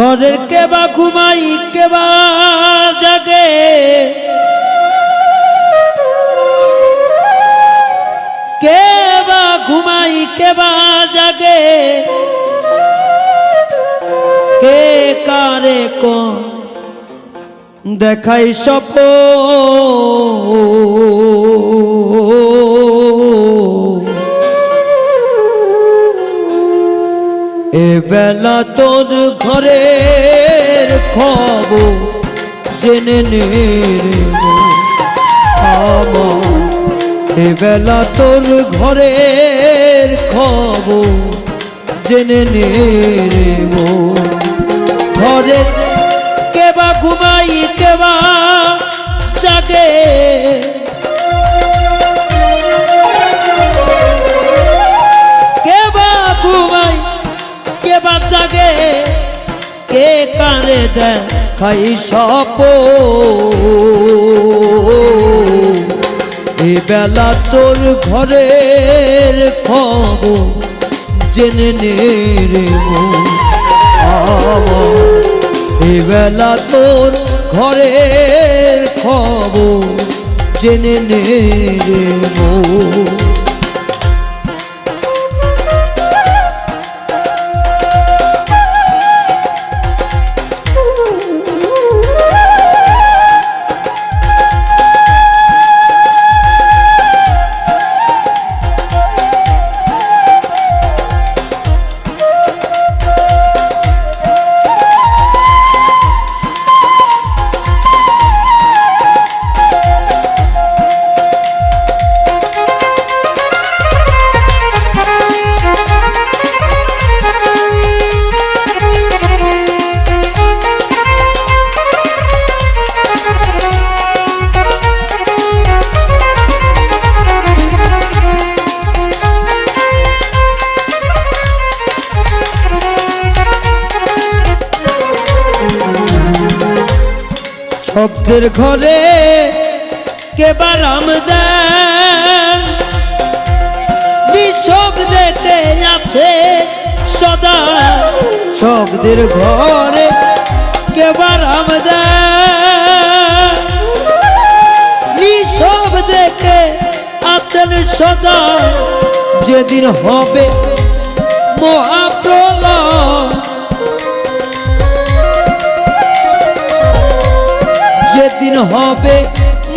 ঘরের কেবা ঘুমাই, কেবা জাগে। কেবা ঘুমাই, কেবা জাগে। কে কারে কোন দেখাই সপ এ বেলা তোর ঘরের খবর জেনে নে বেলা তোর ঘরের খাব জেনে নে। ঘরের কেবা ঘুমাই কেবা জাগে দেখাই সপ এ বেলা তোর ঘরের খবর জেনে নে রে এ বেলা তোর ঘরের খবর জেনে নে শব্দের ঘরে কেবার আমদান নিঃশব্দেতে আছে সদা। শব্দের ঘরে কেবার আমদান নিঃশব্দেতে আছেন সদা। যেদিন হবে মহাপ্রলয় হবে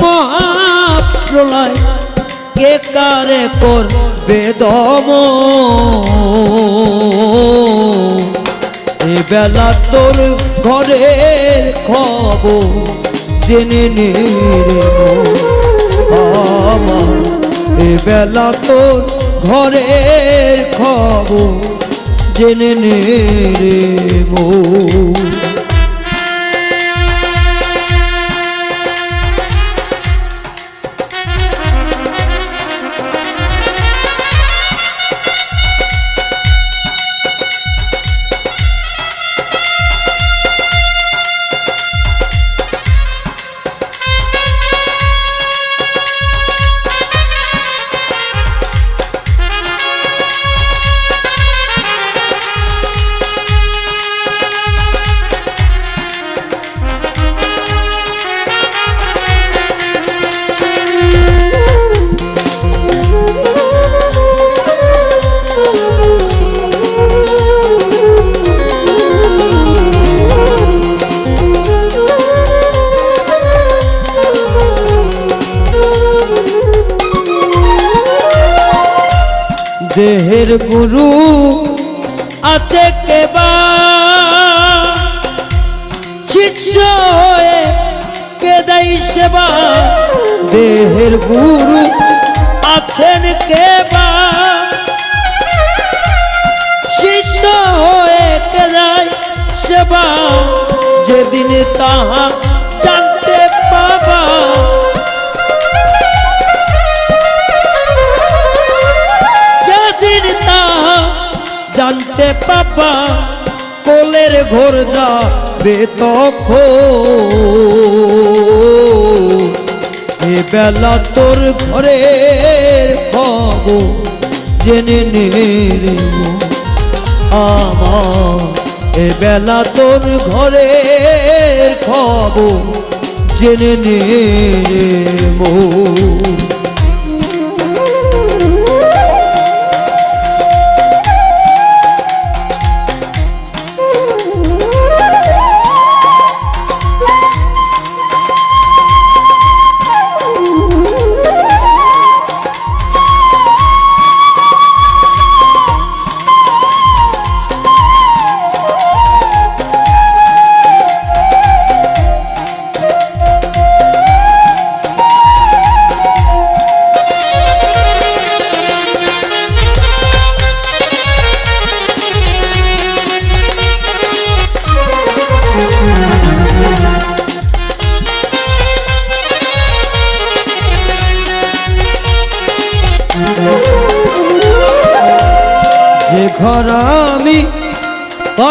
মহাপ্রলয়। কে কারে করবে দম? এ বেলা তোর ঘরের খবর জেনে নে এ বেলা তোর ঘরের খবর জেনে নে রে দেহের গুরু আছে কেবা শিষ্য হয়ে কেদাই সেবা? দেহের গুরু আছেন কেবা শিষ্য হয়ে কেদাই সেবা? যেদিন তাহা জানতে পাবা, কোলের ঘোর যাবে তখন এ বেলা তোর ঘরের খবর জেনে। আমার এ বেলা তোর ঘরের খবর জেনে নে রে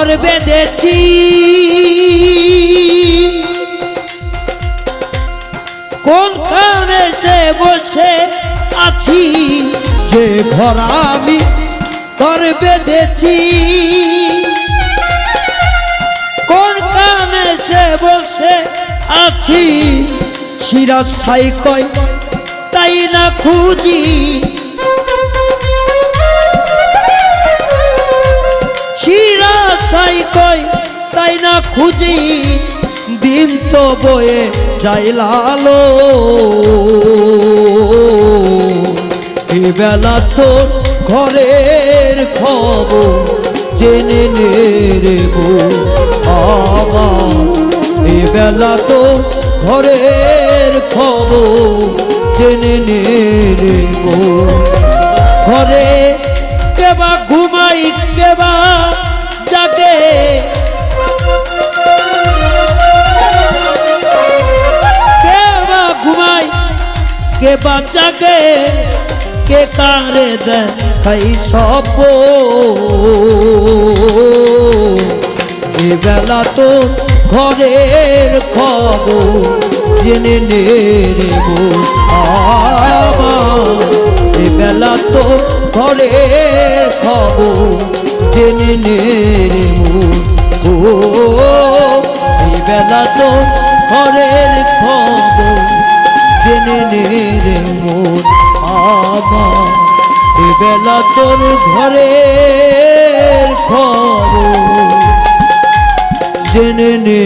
ঘর বেঁধেছি। কোন কারণে সে বসে আছি? যে ঘর আমি ঘর বেঁধেছি। কোন কারণে সে বসে আছি? সিরাজ সাই কয় তাই না খুঁজি। সাই কই, তাই না খুঁজি? দিন তো বয়ে যাই লালো। বেলা তোর ঘরের খবর জেনে নে রে গো আমার বেলা তো ঘরের খবর জেনে নে রে ঘরে কেবা ঘুমাই কেবা কেবা জাগে কে কারে দেখাই সপ এ বেলা তো ঘরের খবর জেনে নে রে গো আমার। এ বেলা তো ঘরের খবর জেনে নে ও। এই বেলা তো ঘরের খবর টেনে রে মন আমার। বেলা তোর ঘরে ঘর জেনে রে